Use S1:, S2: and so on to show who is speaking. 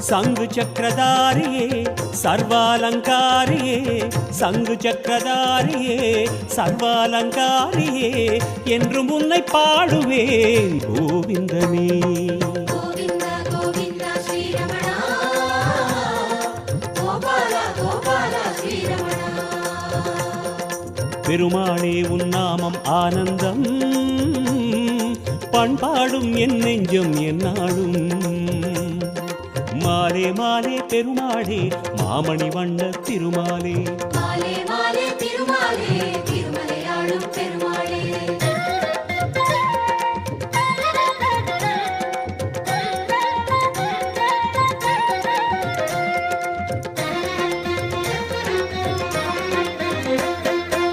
S1: சங்கு சக்கரதாரியே சர்வாலங்காரியே சங்கு சக்கரதாரியே சர்வாலங்காரியே என்றும் உன்னை பாடுவேன்
S2: கோவிந்தமே. கோபாலா கோபாலா ஸ்ரீரமணா.
S1: பெருமானே உன் நாமம் ஆனந்தம். பண்பாடும் என் நெஞ்சம் என்னாடும் மாலே மாலே பெருமாளே மாமணி வண்ண திருமாலே.